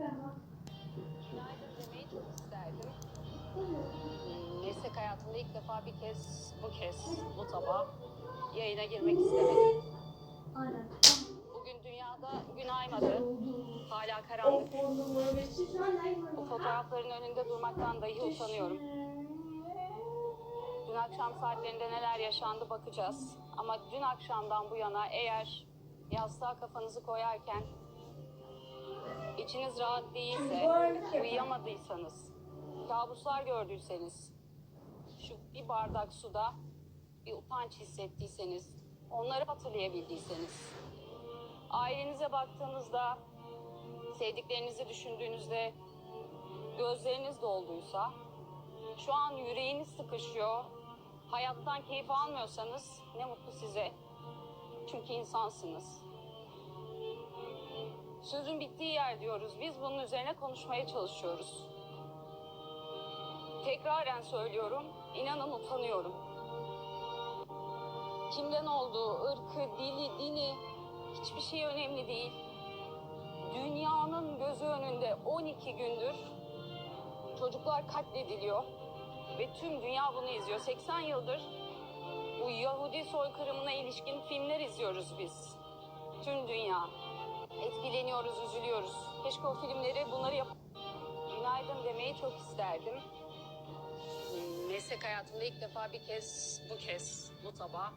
Günaydın demeyi çok isterdim. Meslek hayatımda ilk defa bir kez, bu kez, bu sabah yayına girmek istemedim. Bugün dünyada gün aymadı. Hala karanlık. Bu fotoğrafların önünde durmaktan dahi utanıyorum. Dün akşam saatlerinde neler yaşandı bakacağız. Ama dün akşamdan bu yana eğer yastığa kafanızı koyarken içiniz rahat değilse, uyuyamadıysanız, kabuslar gördüyseniz, şu bir bardak suda bir utanç hissettiyseniz, onları hatırlayabildiyseniz, ailenize baktığınızda, sevdiklerinizi düşündüğünüzde gözleriniz dolduysa, şu an yüreğiniz sıkışıyor, hayattan keyif almıyorsanız ne mutlu size. Çünkü insansınız. Sözün bittiği yer diyoruz. Biz bunun üzerine konuşmaya çalışıyoruz. Tekraren söylüyorum, inanın utanıyorum. Kimden olduğu, ırkı, dili, dini hiçbir şey önemli değil. Dünyanın gözü önünde 12 gündür çocuklar katlediliyor ve tüm dünya bunu izliyor. 80 yıldır bu Yahudi soykırımına ilişkin filmler izliyoruz biz. Tüm dünya. Etkileniyoruz, üzülüyoruz. Keşke o filmleri bunları yap... Günaydın demeyi çok isterdim. Hmm, Meslek hayatımda ilk defa bir kez, bu kez, bu sabah